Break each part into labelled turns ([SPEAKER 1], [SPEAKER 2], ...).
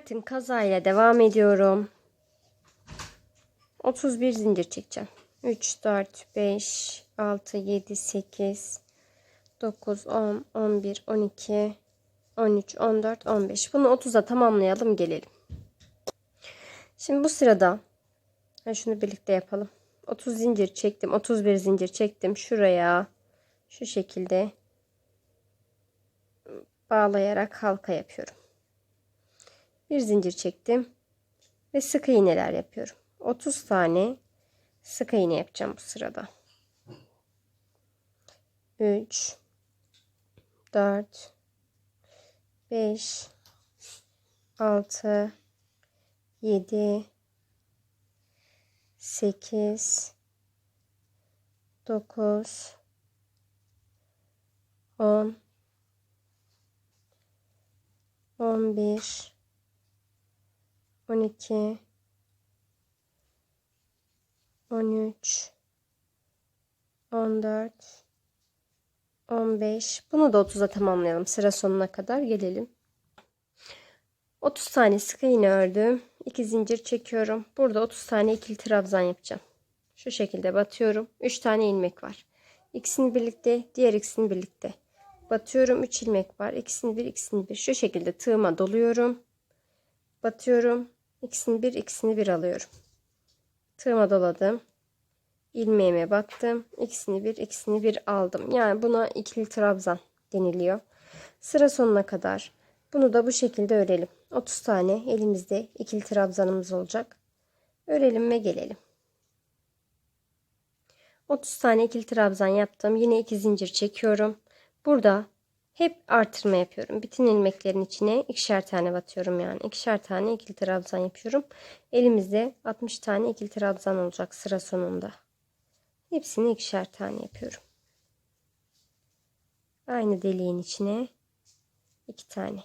[SPEAKER 1] Mert'in kazayla devam ediyorum. 31 zincir çekeceğim. 3, 4, 5, 6, 7, 8, 9, 10, 11, 12, 13, 14, 15. Bunu 30'a tamamlayalım gelelim. Şimdi bu sırada ha şunu birlikte yapalım. 30 zincir çektim. 31 zincir çektim. Şuraya şu şekilde bağlayarak halka yapıyorum. Bir zincir çektim ve sık iğneler yapıyorum. 30 tane sık iğne yapacağım bu sırada. 3 4 5 6 7 8 9 10 11 12 13 14 15 bunu da 30'a tamamlayalım. Sıra sonuna kadar gelelim. 30 tane sık iğne ördüm. 2 zincir çekiyorum. Burada 30 tane ikili trabzan yapacağım. Şu şekilde batıyorum. 3 tane ilmek var. İkisini birlikte diğer ikisini birlikte batıyorum. 3 ilmek var. İkisini bir ikisini bir. Şu şekilde tığıma doluyorum. Batıyorum ikisini bir ikisini bir alıyorum. Tığıma doladım. İlmeğime battım. İkisini bir ikisini bir aldım. Yani buna ikili trabzan deniliyor. Sıra sonuna kadar bunu da bu şekilde örelim. 30 tane elimizde ikili trabzanımız olacak. Örelim ve gelelim. 30 tane ikili trabzan yaptım. Yine iki zincir çekiyorum. Burada hep artırma yapıyorum. Bütün ilmeklerin içine ikişer tane batıyorum yani. ikişer tane ikili trabzan yapıyorum. Elimizde 60 tane ikili trabzan olacak sıra sonunda. Hepsini ikişer tane yapıyorum. Aynı deliğin içine iki tane.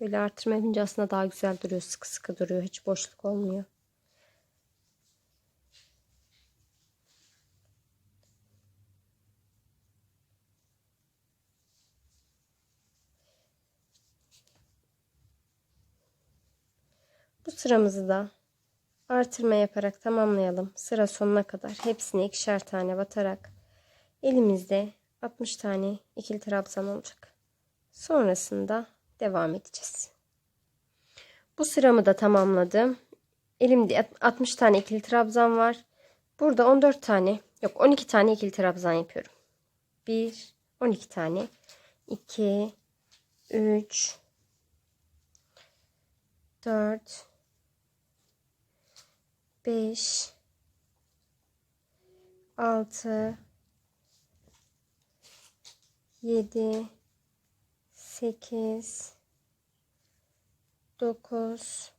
[SPEAKER 1] Böyle artırma yapınca aslında daha güzel duruyor. Sıkı sıkı duruyor. Hiç boşluk olmuyor. Bu sıramızı da artırma yaparak tamamlayalım. Sıra sonuna kadar hepsine ikişer tane batarak elimizde 60 tane ikili trabzan olacak. Sonrasında devam edeceğiz. Bu sıramı da tamamladım. Elimde 60 tane ikili trabzan var. Burada 14 tane yok 12 tane ikili trabzan yapıyorum. 1 12 tane 2 3 4 5 6 7 8 9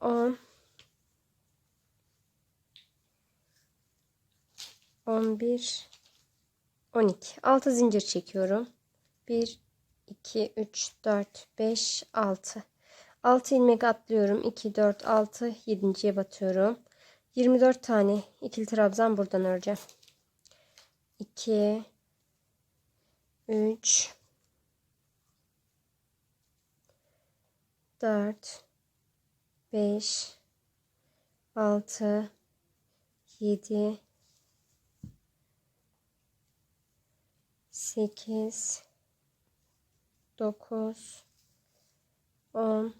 [SPEAKER 1] 10 11 12 6 zincir çekiyorum. 1 2 3 4 5 6 6 ilmek atlıyorum. 2 4 6 7.ye batıyorum. 24 tane ikili trabzan buradan öreceğim. 2 3 4 5 6 7 8 9 10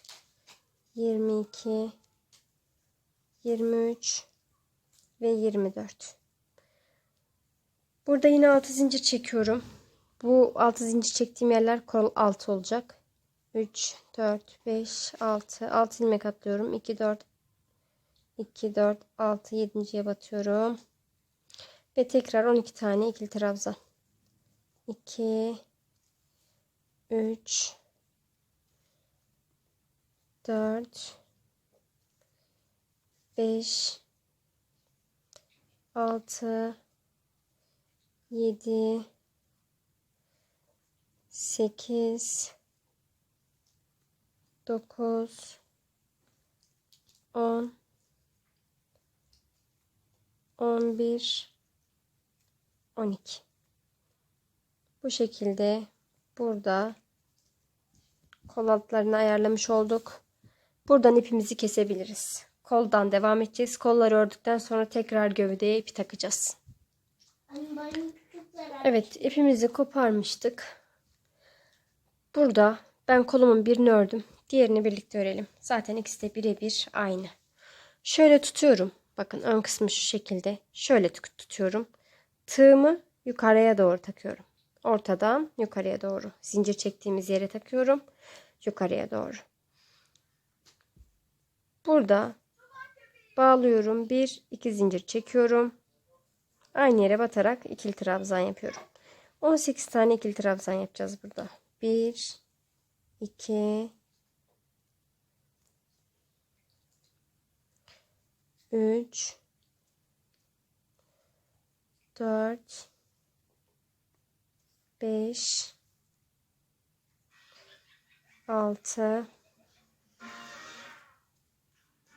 [SPEAKER 1] 22 23 ve 24 burada yine 6 zincir çekiyorum. Bu 6 zincir çektiğim yerler kol altı olacak. 3 4 5 6 6 ilmek atlıyorum 2 4 2 4 6 7.ye batıyorum. Ve tekrar 12 tane ikili trabzan. 2 3 4 5 6 7 8 9 10 11 12 bu şekilde burada kol altlarını ayarlamış olduk. Buradan ipimizi kesebiliriz. Koldan devam edeceğiz. Kolları ördükten sonra tekrar gövdeye ipi takacağız. Evet ipimizi koparmıştık. Burada ben kolumun birini ördüm. Diğerini birlikte örelim. Zaten ikisi de birebir aynı. Şöyle tutuyorum. Bakın ön kısmı şu şekilde. Şöyle tut- tutuyorum. Tığımı yukarıya doğru takıyorum. Ortadan yukarıya doğru. Zincir çektiğimiz yere takıyorum. Yukarıya doğru. Burada bağlıyorum. Bir, iki zincir çekiyorum. Aynı yere batarak ikili trabzan yapıyorum. 18 tane ikili trabzan yapacağız burada. 1 2 3 4 5 6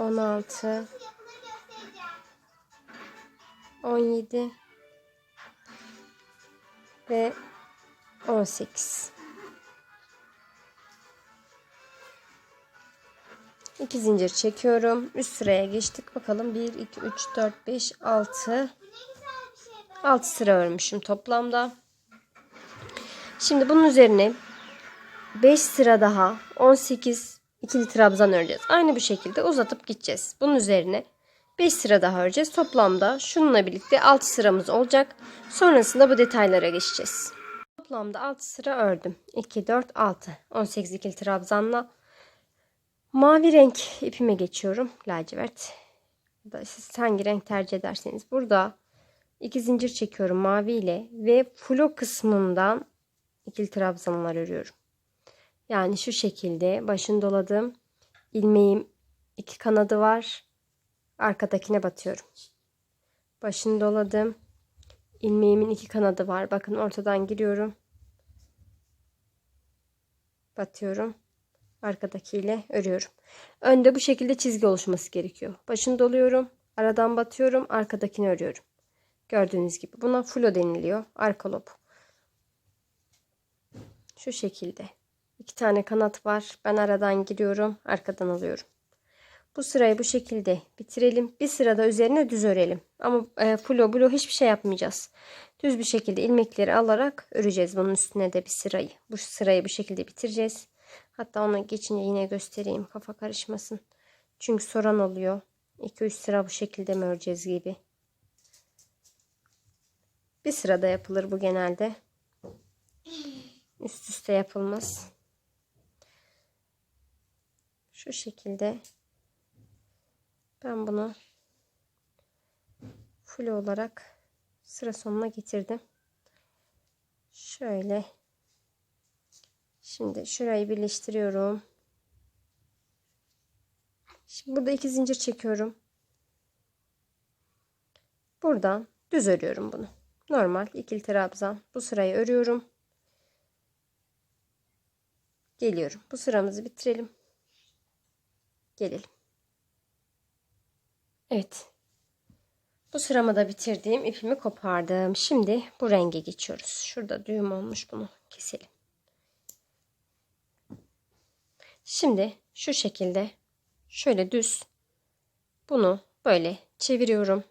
[SPEAKER 1] 16 17 ve 18 2 zincir çekiyorum. Üst sıraya geçtik. Bakalım 1 2 3 4 5 6 6 sıra örmüşüm toplamda. Şimdi bunun üzerine 5 sıra daha 18 ikili trabzan öreceğiz. Aynı bu şekilde uzatıp gideceğiz. Bunun üzerine 5 sıra daha öreceğiz. Toplamda şununla birlikte 6 sıramız olacak. Sonrasında bu detaylara geçeceğiz. Toplamda 6 sıra ördüm. 2, 4, 6. 18 ikili trabzanla. Mavi renk ipime geçiyorum. Lacivert. Siz hangi renk tercih ederseniz. Burada iki zincir çekiyorum mavi ile ve flo kısmından ikili trabzanlar örüyorum. Yani şu şekilde başını doladım. ilmeğim iki kanadı var. Arkadakine batıyorum. Başını doladım. ilmeğimin iki kanadı var. Bakın ortadan giriyorum. Batıyorum. Arkadakiyle örüyorum. Önde bu şekilde çizgi oluşması gerekiyor. Başını doluyorum. Aradan batıyorum. Arkadakini örüyorum. Gördüğünüz gibi. Buna flo deniliyor. Arka lob. Şu şekilde. İki tane kanat var. Ben aradan giriyorum. Arkadan alıyorum. Bu sırayı bu şekilde bitirelim. Bir sırada üzerine düz örelim. Ama e, flo blo hiçbir şey yapmayacağız. Düz bir şekilde ilmekleri alarak öreceğiz. Bunun üstüne de bir sırayı. Bu sırayı bu şekilde bitireceğiz. Hatta ona geçince yine göstereyim. Kafa karışmasın. Çünkü soran oluyor. 2-3 sıra bu şekilde mi öreceğiz gibi. Bir sırada yapılır bu genelde. Üst üste yapılmaz. Şu şekilde ben bunu full olarak sıra sonuna getirdim. Şöyle Şimdi şurayı birleştiriyorum. Şimdi burada iki zincir çekiyorum. Buradan düz örüyorum bunu. Normal ikili trabzan. Bu sırayı örüyorum. Geliyorum. Bu sıramızı bitirelim. Gelelim. Evet. Bu sıramı da bitirdim. İpimi kopardım. Şimdi bu renge geçiyoruz. Şurada düğüm olmuş bunu keselim. Şimdi şu şekilde şöyle düz bunu böyle çeviriyorum.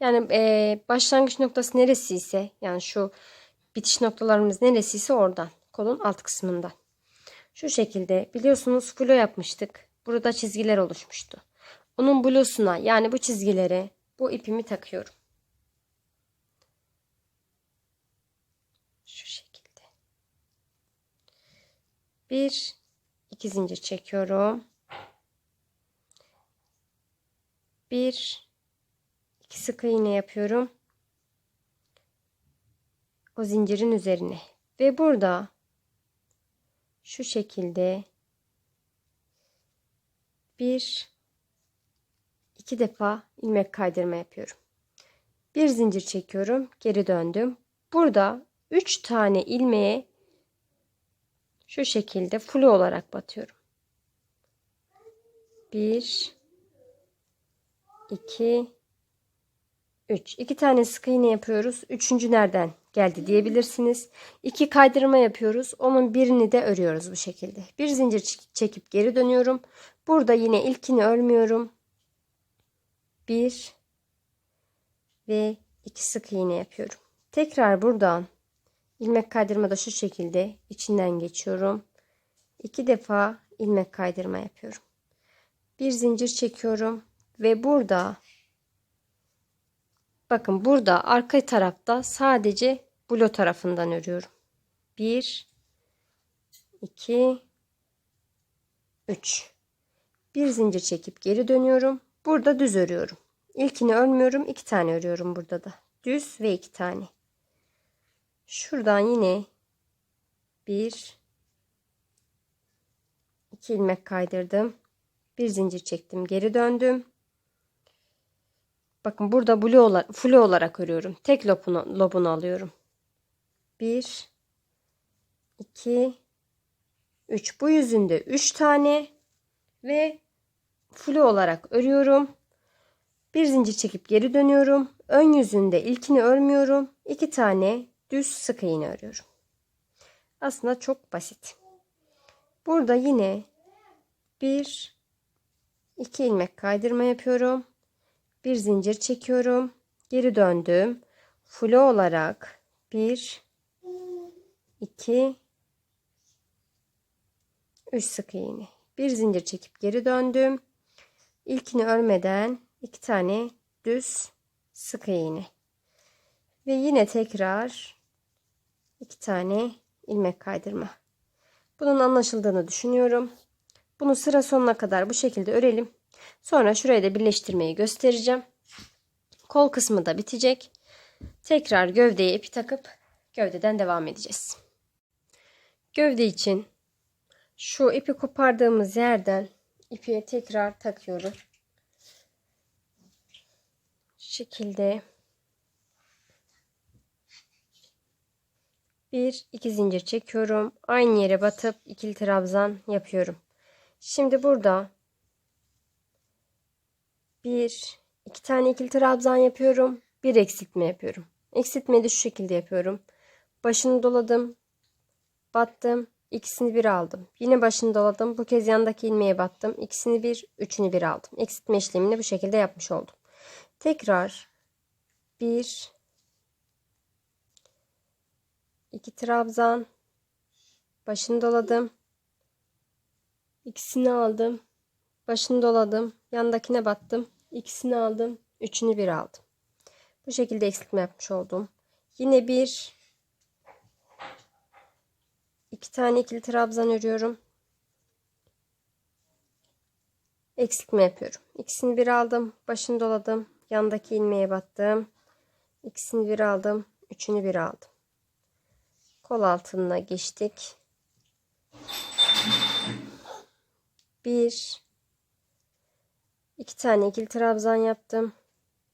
[SPEAKER 1] Yani e, başlangıç noktası neresiyse yani şu bitiş noktalarımız neresiyse oradan Kolun alt kısmından. Şu şekilde biliyorsunuz flo yapmıştık. Burada çizgiler oluşmuştu. Onun blosuna yani bu çizgilere bu ipimi takıyorum. Şu şekilde. Bir, iki zincir çekiyorum. Bir, iki sık iğne yapıyorum. O zincirin üzerine. Ve burada şu şekilde bir iki defa ilmek kaydırma yapıyorum. Bir zincir çekiyorum, geri döndüm. Burada 3 tane ilmeğe şu şekilde flu olarak batıyorum. 1 2 3 2 tane sık iğne yapıyoruz. Üçüncü nereden geldi diyebilirsiniz. 2 kaydırma yapıyoruz. Onun birini de örüyoruz bu şekilde. Bir zincir çekip geri dönüyorum. Burada yine ilkini örmüyorum. 1 ve 2 sık iğne yapıyorum. Tekrar buradan ilmek kaydırma da şu şekilde içinden geçiyorum. 2 defa ilmek kaydırma yapıyorum. Bir zincir çekiyorum ve burada bakın burada arka tarafta sadece blo tarafından örüyorum. 1 2 3 bir zincir çekip geri dönüyorum. Burada düz örüyorum. İlkini örmüyorum. iki tane örüyorum burada da. Düz ve iki tane. Şuradan yine bir iki ilmek kaydırdım. Bir zincir çektim. Geri döndüm. Bakın burada blue olarak, flu olarak örüyorum. Tek lobunu, lobunu alıyorum. Bir, iki, üç. Bu yüzünde üç tane ve flu olarak örüyorum. Bir zincir çekip geri dönüyorum. Ön yüzünde ilkini örmüyorum. İki tane düz sık iğne örüyorum. Aslında çok basit. Burada yine bir iki ilmek kaydırma yapıyorum. Bir zincir çekiyorum. Geri döndüm. Flu olarak bir iki üç sık iğne. Bir zincir çekip geri döndüm. İlkini örmeden iki tane düz sık iğne. Ve yine tekrar iki tane ilmek kaydırma. Bunun anlaşıldığını düşünüyorum. Bunu sıra sonuna kadar bu şekilde örelim. Sonra şuraya da birleştirmeyi göstereceğim. Kol kısmı da bitecek. Tekrar gövdeye ipi takıp gövdeden devam edeceğiz. Gövde için şu ipi kopardığımız yerden ipi tekrar takıyorum. Şu şekilde bir iki zincir çekiyorum. Aynı yere batıp ikili trabzan yapıyorum. Şimdi burada bir iki tane ikili trabzan yapıyorum. Bir eksiltme yapıyorum. Eksiltmeyi de şu şekilde yapıyorum. Başını doladım. Battım. İkisini bir aldım. Yine başını doladım. Bu kez yandaki ilmeğe battım. İkisini bir, üçünü bir aldım. Eksiltme işlemini bu şekilde yapmış oldum. Tekrar bir, iki trabzan, başını doladım. İkisini aldım. Başını doladım. Yandakine battım. İkisini aldım. Üçünü bir aldım. Bu şekilde eksiltme yapmış oldum. Yine bir iki tane ikili trabzan örüyorum. Eksiltme yapıyorum. İkisini bir aldım. Başını doladım. Yandaki ilmeğe battım. İkisini bir aldım. Üçünü bir aldım. Kol altına geçtik. Bir, iki tane ikili trabzan yaptım.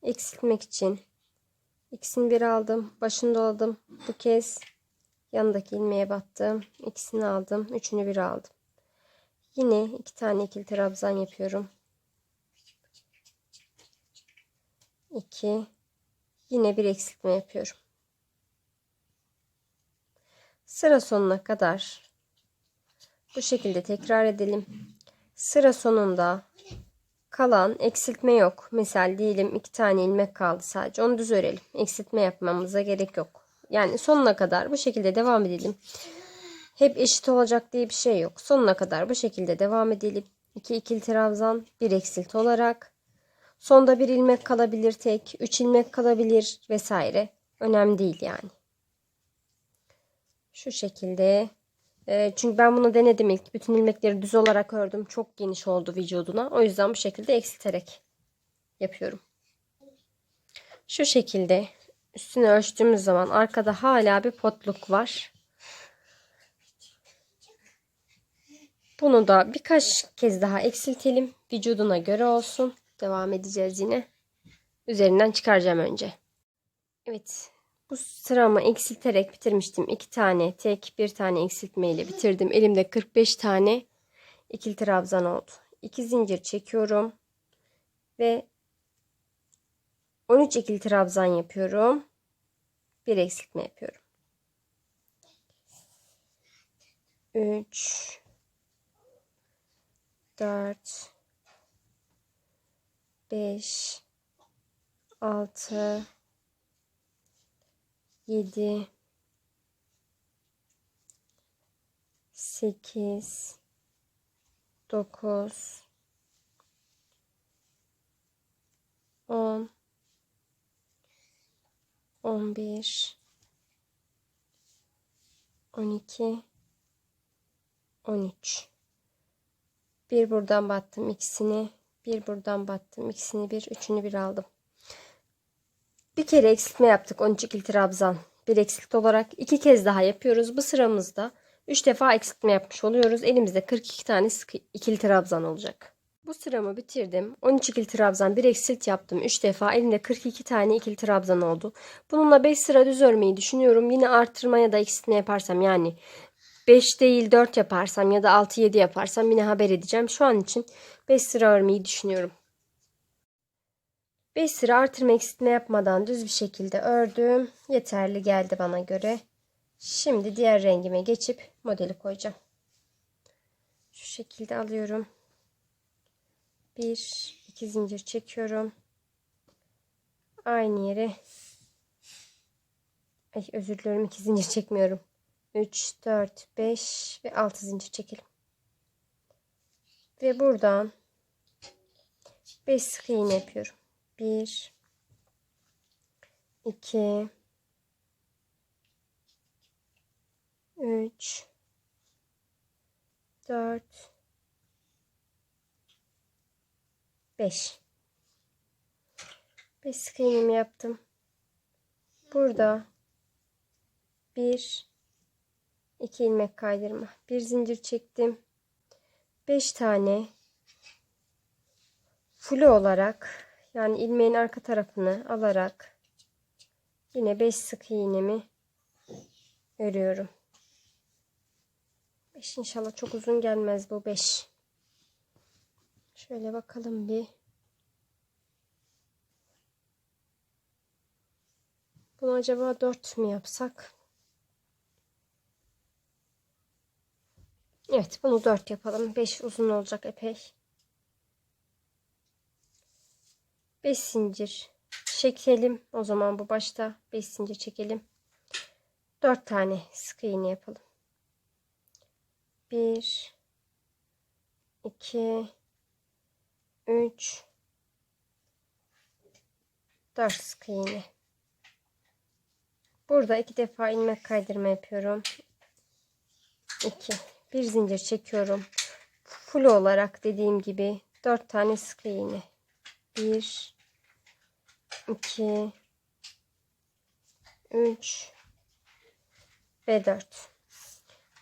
[SPEAKER 1] Eksiltmek için ikisini bir aldım. Başını doladım. Bu kez yanındaki ilmeğe battım. İkisini aldım. Üçünü bir aldım. Yine iki tane ikili trabzan yapıyorum. 2 yine bir eksiltme yapıyorum. Sıra sonuna kadar bu şekilde tekrar edelim. Sıra sonunda kalan eksiltme yok. Misal diyelim iki tane ilmek kaldı sadece. Onu düz örelim. Eksiltme yapmamıza gerek yok. Yani sonuna kadar bu şekilde devam edelim. hep eşit olacak diye bir şey yok. Sonuna kadar bu şekilde devam edelim. 2 ikili trabzan, 1 eksilti olarak. Sonda bir ilmek kalabilir tek, 3 ilmek kalabilir vesaire. Önemli değil yani. Şu şekilde. Ee, çünkü ben bunu denedim ilk. Bütün ilmekleri düz olarak ördüm. Çok geniş oldu vücuduna. O yüzden bu şekilde eksilterek yapıyorum. Şu şekilde üstüne ölçtüğümüz zaman arkada hala bir potluk var. Bunu da birkaç kez daha eksiltelim. Vücuduna göre olsun. Devam edeceğiz yine. Üzerinden çıkaracağım önce. Evet. Bu sıramı eksilterek bitirmiştim. İki tane tek, bir tane eksiltmeyle bitirdim. Elimde 45 tane ikili trabzan oldu. İki zincir çekiyorum. Ve 13 ikili trabzan yapıyorum. Bir eksiltme yapıyorum. 3 4 5 6 7 8 9 10 11 12 13 bir buradan battım ikisini bir buradan battım ikisini bir üçünü bir aldım. Bir kere eksiltme yaptık 13 ikili trabzan. Bir eksilti olarak iki kez daha yapıyoruz. Bu sıramızda 3 defa eksiltme yapmış oluyoruz. Elimizde 42 tane ikili trabzan olacak bu sıramı bitirdim. 13 ikili trabzan, bir eksilt yaptım. 3 defa elimde 42 tane ikili trabzan oldu. Bununla 5 sıra düz örmeyi düşünüyorum. Yine artırma ya da eksiltme yaparsam yani 5 değil 4 yaparsam ya da 6-7 yaparsam yine haber edeceğim. Şu an için 5 sıra örmeyi düşünüyorum. 5 sıra artırma eksiltme yapmadan düz bir şekilde ördüm. Yeterli geldi bana göre. Şimdi diğer rengime geçip modeli koyacağım. Şu şekilde alıyorum. Bir, iki zincir çekiyorum. Aynı yere Ay özür diliyorum iki zincir çekmiyorum. 3, 4, 5 ve 6 zincir çekelim. Ve buradan 5 sık iğne yapıyorum. 1 2 3 4 5 5 sık iğnemi yaptım. Burada 1 2 ilmek kaydırma. Bir zincir çektim. 5 tane flu olarak yani ilmeğin arka tarafını alarak yine 5 sık iğnemi örüyorum. 5 inşallah çok uzun gelmez bu 5. Şöyle bakalım bir. Bunu acaba 4 mü yapsak? Evet bunu 4 yapalım. 5 uzun olacak epey. 5 zincir çekelim. O zaman bu başta 5 zincir çekelim. 4 tane sık iğne yapalım. 1 2 3 4 sık iğne. Burada iki defa ilmek kaydırma yapıyorum. 2 bir zincir çekiyorum. Full olarak dediğim gibi 4 tane sık iğne. 1 2 3 ve 4.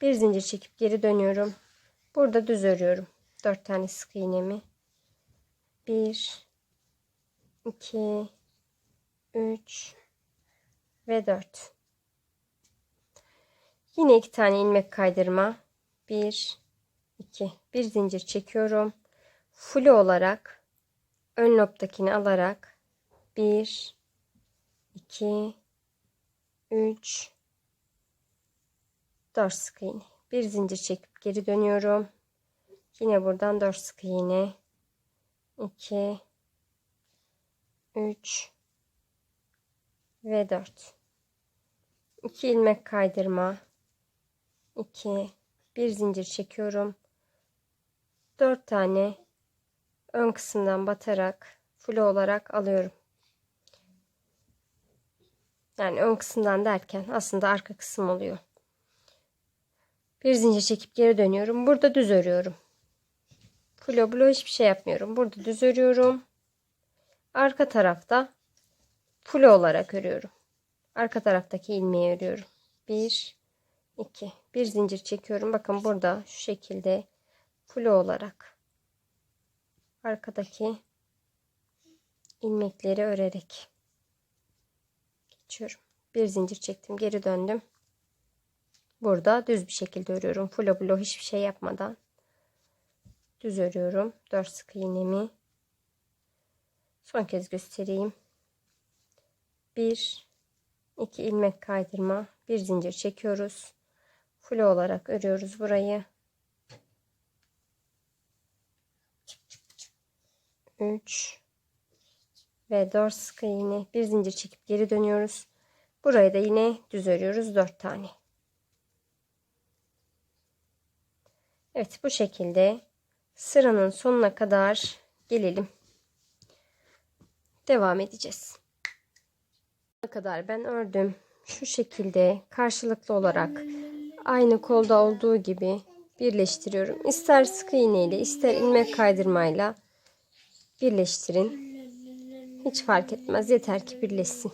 [SPEAKER 1] Bir zincir çekip geri dönüyorum. Burada düz örüyorum. 4 tane sık iğnemi. 1 2 3 ve 4. Yine iki tane ilmek kaydırma. 1 2 bir zincir çekiyorum. Full olarak ön lobdakini alarak 1 2 3 4 sık iğne. Bir zincir çekip geri dönüyorum. Yine buradan 4 sık iğne. 2 3 ve 4 2 ilmek kaydırma 2 bir zincir çekiyorum. 4 tane ön kısımdan batarak flu olarak alıyorum. Yani ön kısımdan derken aslında arka kısım oluyor. Bir zincir çekip geri dönüyorum. Burada düz örüyorum. Flo blo hiçbir şey yapmıyorum. Burada düz örüyorum. Arka tarafta flo olarak örüyorum. Arka taraftaki ilmeği örüyorum. 1 2 bir zincir çekiyorum. Bakın burada şu şekilde flo olarak arkadaki ilmekleri örerek geçiyorum. Bir zincir çektim, geri döndüm. Burada düz bir şekilde örüyorum. Flo blo hiçbir şey yapmadan düz örüyorum. 4 sık iğnemi. Son kez göstereyim. 1 2 ilmek kaydırma, bir zincir çekiyoruz. Flo olarak örüyoruz burayı. 3 ve 4 sık iğne, bir zincir çekip geri dönüyoruz. Burayı da yine düz örüyoruz 4 tane. Evet bu şekilde sıranın sonuna kadar gelelim. Devam edeceğiz. Ne kadar ben ördüm. Şu şekilde karşılıklı olarak aynı kolda olduğu gibi birleştiriyorum. İster sık iğne ile ister ilmek kaydırmayla birleştirin. Hiç fark etmez. Yeter ki birleşsin.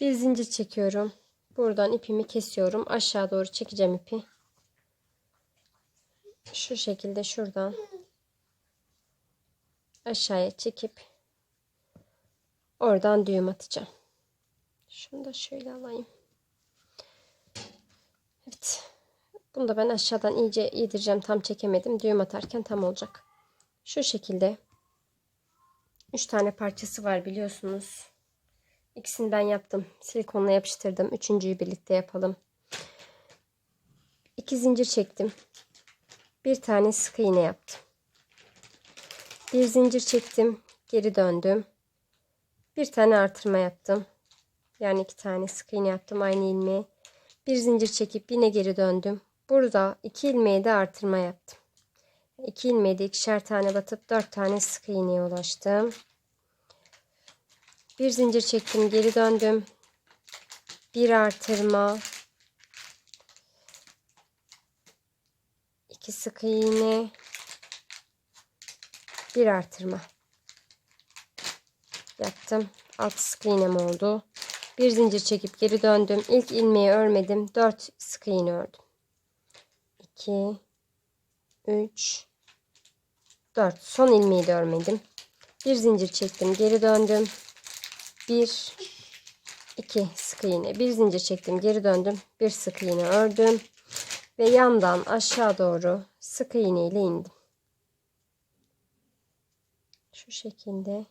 [SPEAKER 1] Bir zincir çekiyorum. Buradan ipimi kesiyorum. Aşağı doğru çekeceğim ipi. Şu şekilde şuradan aşağıya çekip oradan düğüm atacağım. Şunu da şöyle alayım. Evet. Bunu da ben aşağıdan iyice yedireceğim. Tam çekemedim. Düğüm atarken tam olacak. Şu şekilde. 3 tane parçası var biliyorsunuz. İkisini ben yaptım. Silikonla yapıştırdım. Üçüncüyü birlikte yapalım. İki zincir çektim. Bir tane sık iğne yaptım. Bir zincir çektim. Geri döndüm. Bir tane artırma yaptım. Yani iki tane sık iğne yaptım aynı ilmeği. Bir zincir çekip yine geri döndüm. Burada iki ilmeği de artırma yaptım. İki ilmeği de ikişer tane batıp dört tane sık iğneye ulaştım. Bir zincir çektim, geri döndüm. Bir artırma. iki sık iğne. Bir artırma. Yaptım. Alt sık iğnem oldu. Bir zincir çekip geri döndüm. İlk ilmeği örmedim. Dört sık iğne ördüm. 2 3 4 son ilmeği de örmedim. Bir zincir çektim, geri döndüm. 1 2 sık iğne. Bir zincir çektim geri döndüm. Bir sık iğne ördüm. Ve yandan aşağı doğru sık iğne ile indim. Şu şekilde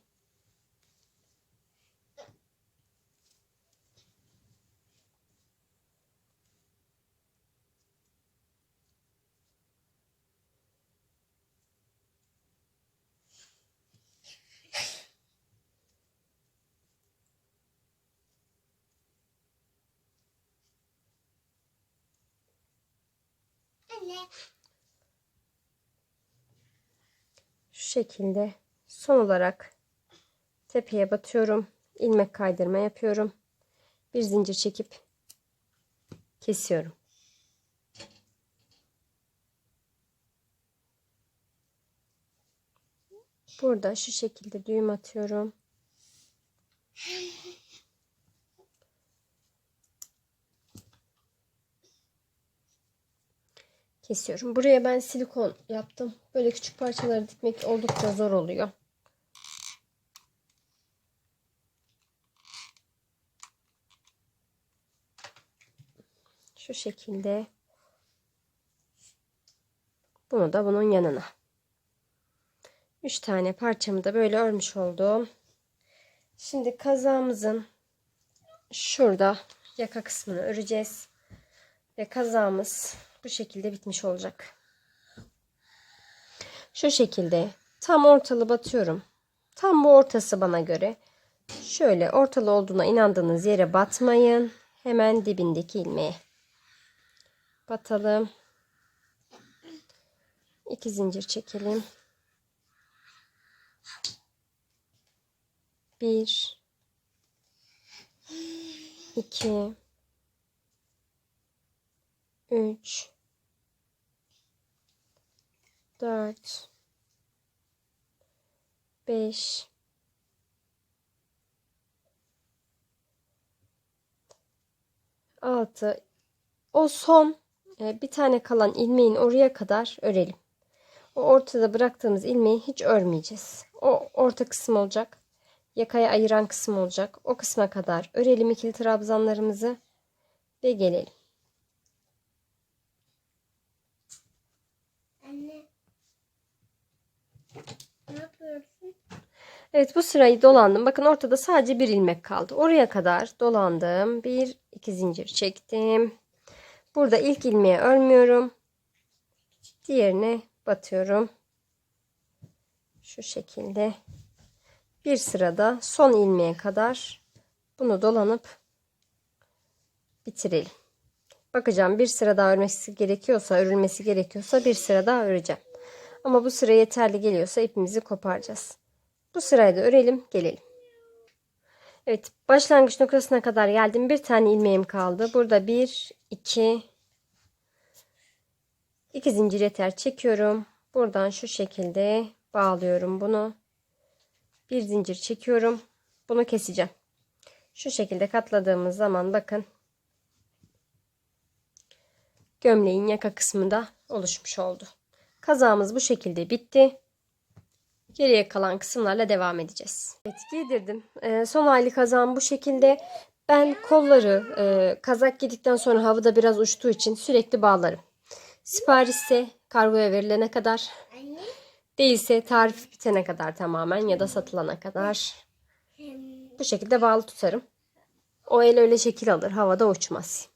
[SPEAKER 1] Şu şekilde son olarak tepeye batıyorum. ilmek kaydırma yapıyorum. Bir zincir çekip kesiyorum. Burada şu şekilde düğüm atıyorum. Kesiyorum. Buraya ben silikon yaptım. Böyle küçük parçaları dikmek oldukça zor oluyor. Şu şekilde. Bunu da bunun yanına. 3 tane parçamı da böyle örmüş oldum. Şimdi kazağımızın şurada yaka kısmını öreceğiz. Ve kazağımız bu şekilde bitmiş olacak. Şu şekilde tam ortalı batıyorum. Tam bu ortası bana göre. Şöyle ortalı olduğuna inandığınız yere batmayın. Hemen dibindeki ilmeğe. Batalım. İki zincir çekelim. Bir. iki, Üç. Dört. Beş. Altı. O son e, bir tane kalan ilmeğin oraya kadar örelim. O ortada bıraktığımız ilmeği hiç örmeyeceğiz. O orta kısım olacak. Yakaya ayıran kısım olacak. O kısma kadar örelim ikili trabzanlarımızı ve gelelim. Evet bu sırayı dolandım. Bakın ortada sadece bir ilmek kaldı. Oraya kadar dolandım. Bir, iki zincir çektim. Burada ilk ilmeği örmüyorum. Diğerine batıyorum. Şu şekilde. Bir sırada son ilmeğe kadar bunu dolanıp bitirelim. Bakacağım bir sıra daha örmesi gerekiyorsa, örülmesi gerekiyorsa bir sıra daha öreceğim. Ama bu sıra yeterli geliyorsa ipimizi koparacağız. Bu sırayı da örelim, gelelim. Evet, başlangıç noktasına kadar geldim. Bir tane ilmeğim kaldı. Burada bir, iki, iki zincir yeter çekiyorum. Buradan şu şekilde bağlıyorum bunu. Bir zincir çekiyorum. Bunu keseceğim. Şu şekilde katladığımız zaman bakın gömleğin yaka kısmı da oluşmuş oldu. Kazağımız bu şekilde bitti. Geriye kalan kısımlarla devam edeceğiz. Evet giydirdim. Ee, son hali kazağım bu şekilde. Ben kolları e, kazak giydikten sonra havada biraz uçtuğu için sürekli bağlarım. Siparişse kargoya verilene kadar değilse tarif bitene kadar tamamen ya da satılana kadar bu şekilde bağlı tutarım. O el öyle şekil alır havada uçmaz.